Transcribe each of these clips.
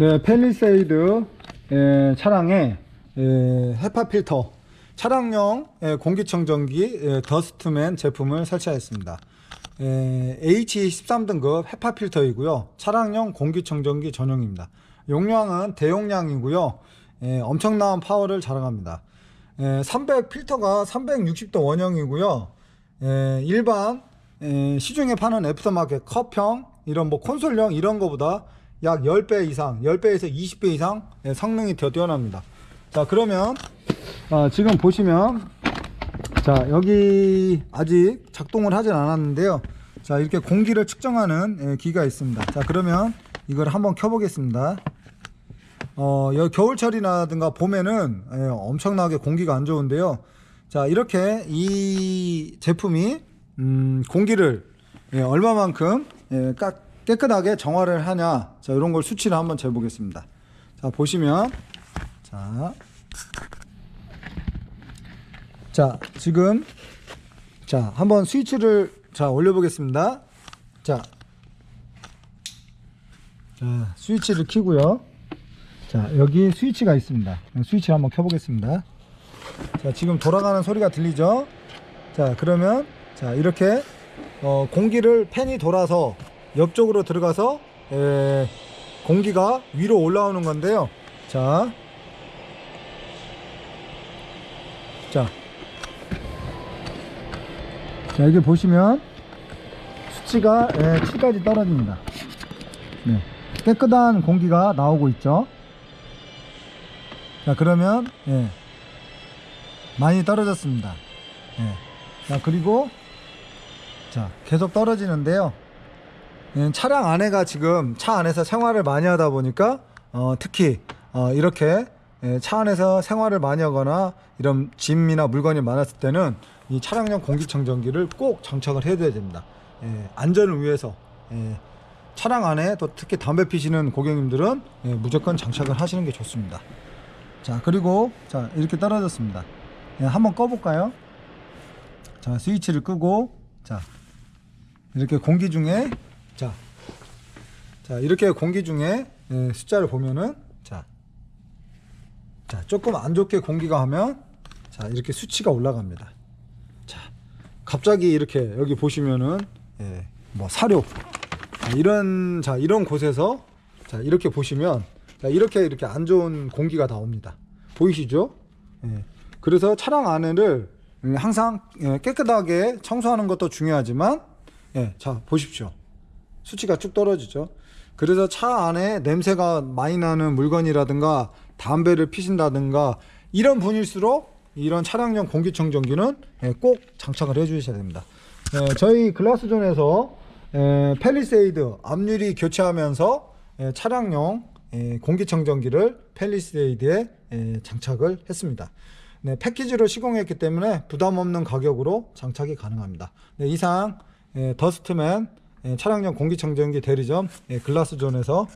네, 펠리세이드 에, 차량에 에, 헤파 필터 차량용 에, 공기청정기 에, 더스트맨 제품을 설치하였습니다. 에, H13등급 헤파 필터이고요. 차량용 공기청정기 전용입니다. 용량은 대용량이고요. 에, 엄청난 파워를 자랑합니다. 에, 300 필터가 360도 원형이고요. 에, 일반 에, 시중에 파는 애프터마켓 컵형 이런 뭐 콘솔형 이런 거보다 약 10배 이상, 10배에서 20배 이상 예, 성능이 더 뛰어납니다. 자, 그러면 어, 지금 보시면 자, 여기 아직 작동을 하진 않았는데요. 자, 이렇게 공기를 측정하는 예, 기가 있습니다. 자, 그러면 이걸 한번 켜 보겠습니다. 어, 겨울철이라든가 봄에는 예, 엄청나게 공기가 안 좋은데요. 자, 이렇게 이 제품이 음, 공기를 예, 얼마만큼 예, 까, 깨끗하게 정화를 하냐. 자, 이런 걸 수치를 한번 재보겠습니다. 자, 보시면 자. 자, 지금 자, 한번 스위치를 자, 올려 보겠습니다. 자. 자, 스위치를 켜고요. 자, 여기 스위치가 있습니다. 스위치를 한번 켜 보겠습니다. 자, 지금 돌아가는 소리가 들리죠? 자, 그러면 자, 이렇게 어, 공기를 팬이 돌아서 옆쪽으로 들어가서 에, 공기가 위로 올라오는 건데요. 자, 자, 자 여기 보시면 수치가 에, 7까지 떨어집니다. 네, 깨끗한 공기가 나오고 있죠. 자, 그러면 예, 많이 떨어졌습니다. 예. 자, 그리고 자, 계속 떨어지는데요. 예, 차량 안에가 지금 차 안에서 생활을 많이 하다 보니까 어, 특히 어, 이렇게 예, 차 안에서 생활을 많이 하거나 이런 짐이나 물건이 많았을 때는 이 차량용 공기청정기를 꼭 장착을 해줘야 됩니다. 예, 안전을 위해서 예, 차량 안에 또 특히 담배 피시는 고객님들은 예, 무조건 장착을 하시는 게 좋습니다. 자 그리고 자 이렇게 떨어졌습니다. 예, 한번 꺼볼까요? 자 스위치를 끄고 자 이렇게 공기 중에 자, 자 이렇게 공기 중에 예, 숫자를 보면은 자, 자 조금 안 좋게 공기가 하면 자 이렇게 수치가 올라갑니다. 자 갑자기 이렇게 여기 보시면은 예, 뭐 사료 자, 이런 자 이런 곳에서 자 이렇게 보시면 자 이렇게 이렇게 안 좋은 공기가 나옵니다. 보이시죠? 예, 그래서 차량 안에를 음, 항상 예, 깨끗하게 청소하는 것도 중요하지만 예, 자 보십시오. 수치가 쭉 떨어지죠. 그래서 차 안에 냄새가 많이 나는 물건이라든가 담배를 피신다든가 이런 분일수록 이런 차량용 공기청정기는 예, 꼭 장착을 해 주셔야 됩니다. 예, 저희 글라스존에서 예, 펠리세이드 앞유리 교체하면서 예, 차량용 예, 공기청정기를 펠리세이드에 예, 장착을 했습니다. 네, 패키지로 시공했기 때문에 부담 없는 가격으로 장착이 가능합니다. 네, 이상 예, 더스트맨 예, 차량용 공기청정기 대리점 예, 글라스존에서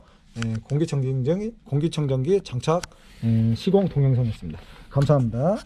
예, 공기청정기 공기청정기 장착 예, 시공 동영상이었습니다. 감사합니다.